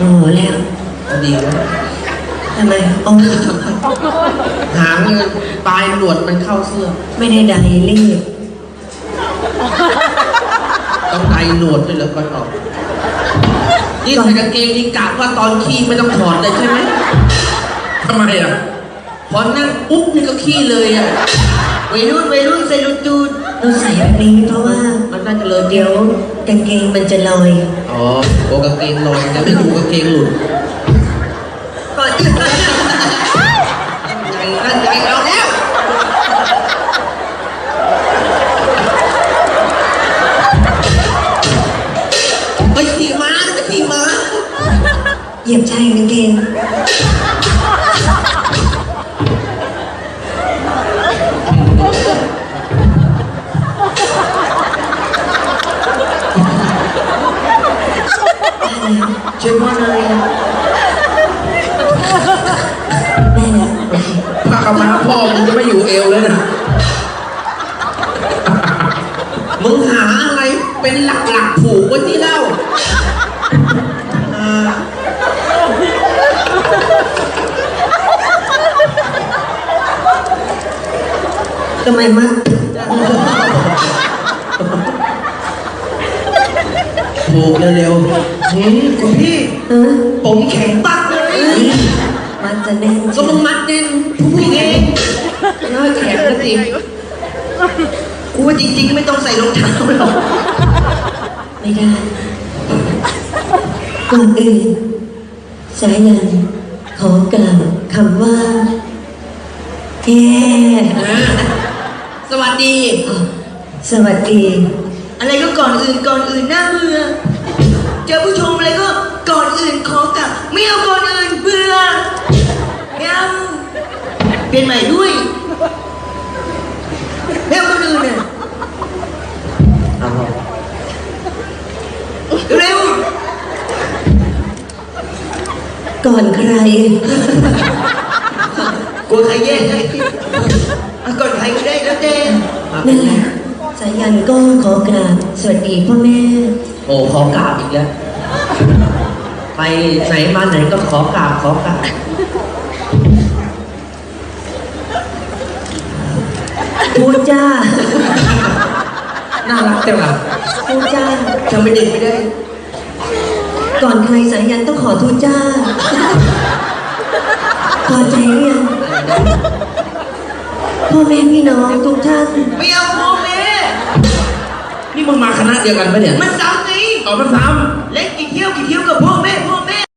โอ้โหแล้วดีนะทำไมอ๋อหางเลยปลายหนวดมันเข้าเสื้อ ไม่ได้ใดรีบต้องไดหนวดด้วยเหรอก่อนออกนี่ใส่กางเกงนี่กะว่าตอนขี้ไม่ต้องถอดเลยใช่ไหมทำไมอะพอนั่งปุ๊บนี่ก็ขี้เลยอะวัยรุ่นวัยรุ่นใส่ลูกจูดเราใส่แบบนี้เพราะว่ามันน่าจะเลยเดีเดี๋ยยวว กางเกงมันจะลอย อ๋อโอกางเกงลอยจะไม่ถูกกางเกงหลุดก่อนใจนั่นใจเราแล้วไปขี่ม้าไปขี่ม้าเหยียบชายกางเกง ช่วยพ่อหน่อยแม่เนี่ยผ้าขาวม้าพ่อมึงจะไม่อยู่เอวแล้วนะ มึงหาอะไรเป็นหลักๆผูกไว้ที่เล่าทำไมมะ ผูกเร็วๆหืมคุณพี่เออผมแข็งปักเลยมันจะแน่นก็มึงมัดเน่นผู้หญิงเองน่าแข็งนะสิกูว่าจริงๆ ไม่ต้องใส่รองเท้าหรอกไม่ได้ก่อนอื่นสายันขอกล่าวคำว่าแย่อ่าสวัสดี สวัสดี อะไรก็ก่อนอื่นก่อนอื่นหน้าเบื่อเจอผู้ชมอะไรก็ก่อนอื่นขอกลับไม่เอาก่อนอื่นเบื่อไม่เอาเปลี่ยนใหม่ด้วยไม่เอาคนอื่นเนี่ยเอาเร็วก่อนใครกลัวใครแย่งไงเอาก่อนใครก็ได้แล้วแต่นั่นแหละ สายันก็ขอกราบสวัสดีพ่อแม่ โอ้ขอกราบอีกแล้ว ไปไหนมาไหนก็ขอกราบขอกราบพูดจ้า น่ารักจังล่ะพูดจ้า ทำเป็นเด็กไม่ได้ ก่อนใครสายันต้องขอทูตจ้า พอใจหรือยังพ่อแม่พี่น้องทุกท่าน ไม่เอาพ่อแม่ นี่มึงมาคณะเดียวกันปะเนี่ย มันซ้ำไงออกมาซ้เล่นกี่เที่ยวกี่เที่ยวกับพ่อแม่พ่อ